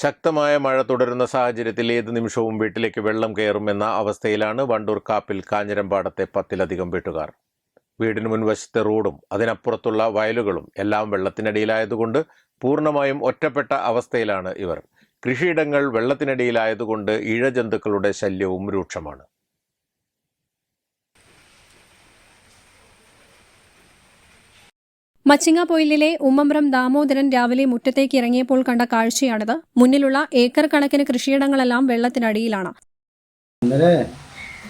ശക്തമായ മഴ തുടരുന്ന സാഹചര്യത്തിൽ ഏത് നിമിഷവും വീട്ടിലേക്ക് വെള്ളം കയറുമെന്ന അവസ്ഥയിലാണ് വണ്ടൂർ കാപ്പിൽ കാഞ്ഞിരമ്പാടത്തെ പത്തിലധികം വീട്ടുകാർ. വീടിന് മുൻവശത്തെ റോഡും അതിനപ്പുറത്തുള്ള വയലുകളും എല്ലാം വെള്ളത്തിനടിയിലായതുകൊണ്ട് പൂർണമായും ഒറ്റപ്പെട്ട അവസ്ഥയിലാണ് ഇവർ. കൃഷിയിടങ്ങൾ വെള്ളത്തിനടിയിലായതുകൊണ്ട് ഇഴജന്തുക്കളുടെ ശല്യവും രൂക്ഷമാണ്. മച്ചിങ്ങാപൊയിലിലെ ഉമ്മമ്പ്രം ദാമോദരൻ രാവിലെ മുറ്റത്തേക്ക് ഇറങ്ങിയപ്പോൾ കണ്ട കാഴ്ചയാണിത്. മുന്നിലുള്ള ഏക്കർ കണക്കിന് കൃഷിയിടങ്ങളെല്ലാം വെള്ളത്തിനടിയിലാണ്. ഇന്നലെ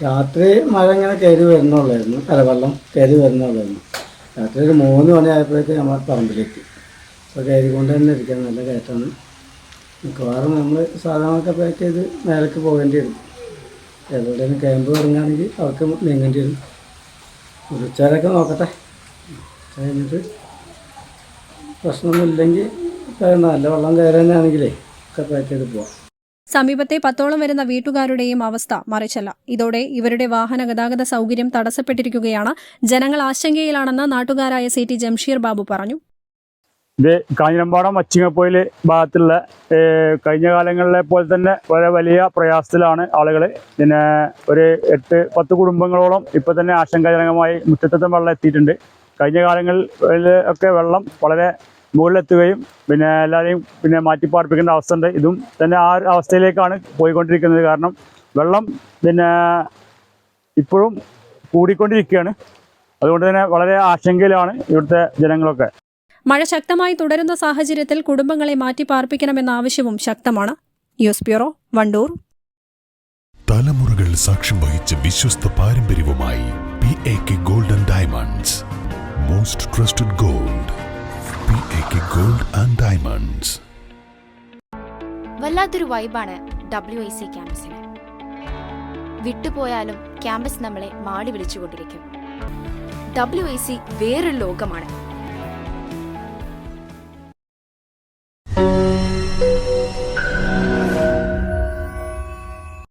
രാത്രി മഴ ഇങ്ങനെ കയറി വരുന്നുള്ളായിരുന്നു. കരവെള്ളം വെള്ളം കയറി വരുന്നുള്ളായിരുന്നു. രാത്രി ഒരു മൂന്ന് മണിയായപ്പോഴേക്ക് നമ്മൾ പറമ്പിലേക്ക് അപ്പോൾ കയറിക്കൊണ്ട് തന്നെ ഇരിക്കാൻ നല്ല കയറ്റാണ് മിക്കവാറും നമ്മൾ സാധാരണ പാക്ക് ചെയ്ത് മേലേക്ക് പോകേണ്ടി വരും. എവിടെയെങ്കിലും ക്യാമ്പ് തുടങ്ങുകയാണെങ്കിൽ അവർക്ക് നീങ്ങേണ്ടി വരും. ഒരു ഉച്ചവരെയൊക്കെ നോക്കട്ടെ. കഴിഞ്ഞിട്ട് പ്രശ്നമൊന്നുമില്ലെങ്കിൽ നല്ല വെള്ളം കയറാനാണെങ്കിലേ ഒക്കെ പാക്ക് ചെയ്ത് പോവാം. സമീപത്തെ പത്തോളം വരുന്ന വീട്ടുകാരുടെയും അവസ്ഥ മറിച്ചല്ല. ഇതോടെ ഇവരുടെ വാഹന ഗതാഗത സൗകര്യം തടസ്സപ്പെട്ടിരിക്കുകയാണ്. ജനങ്ങൾ ആശങ്കയിലാണെന്ന് നാട്ടുകാരായ സി ടി ജംഷീർ ബാബു പറഞ്ഞു. ഇത് കാഞ്ഞിരമ്പാടം മച്ചിങ്ങപ്പോയിൽ ഭാഗത്തുള്ള കഴിഞ്ഞ കാലങ്ങളിലെ പോലെ തന്നെ വളരെ വലിയ പ്രയാസത്തിലാണ് ആളുകൾ പിന്നെ ഒരു എട്ട് പത്ത് കുടുംബങ്ങളോളം ഇപ്പൊ തന്നെ ആശങ്കാജനകമായി മുറ്റത്തെത്തും വെള്ളം എത്തിയിട്ടുണ്ട് കഴിഞ്ഞ കാലങ്ങളിൽ ഒക്കെ വെള്ളം വളരെ മുകളിലെത്തുകയും പിന്നെ എല്ലാവരെയും പിന്നെ മാറ്റിപ്പാർപ്പിക്കേണ്ട അവസ്ഥ ഉണ്ട് ഇതും തന്നെ ആ ഒരു അവസ്ഥയിലേക്കാണ് പോയിക്കൊണ്ടിരിക്കുന്നത്. കാരണം വെള്ളം പിന്നെ ഇപ്പോഴും കൂടിക്കൊണ്ടിരിക്കുകയാണ്. അതുകൊണ്ട് തന്നെ വളരെ ആശങ്കയിലാണ് ഇവിടുത്തെ ജനങ്ങളൊക്കെ. മഴ ശക്തമായി തുടരുന്ന സാഹചര്യത്തിൽ കുടുംബങ്ങളെ മാറ്റിപ്പാർപ്പിക്കണമെന്ന ആവശ്യവും ശക്തമാണ്. News bureau Vandoor. തലമുറകൾ സാക്ഷ്യം വഹിച്ച വിശ്വസ്ത പാരമ്പര്യവുമായി P A K golden diamonds most trusted gold P A K gold and diamonds വല്ലാത്തൊരു വൈബാണ് ഡബ്ല്യു ഐ സി ക്യാമ്പസിന് വിട്ടുപോയാലും ക്യാമ്പസ് നമ്മളെ മാടി വിളിച്ചുകൊണ്ടിരിക്കും. ഡബ്ല്യു ഐ സി വേറൊരു ലോകമാണ്.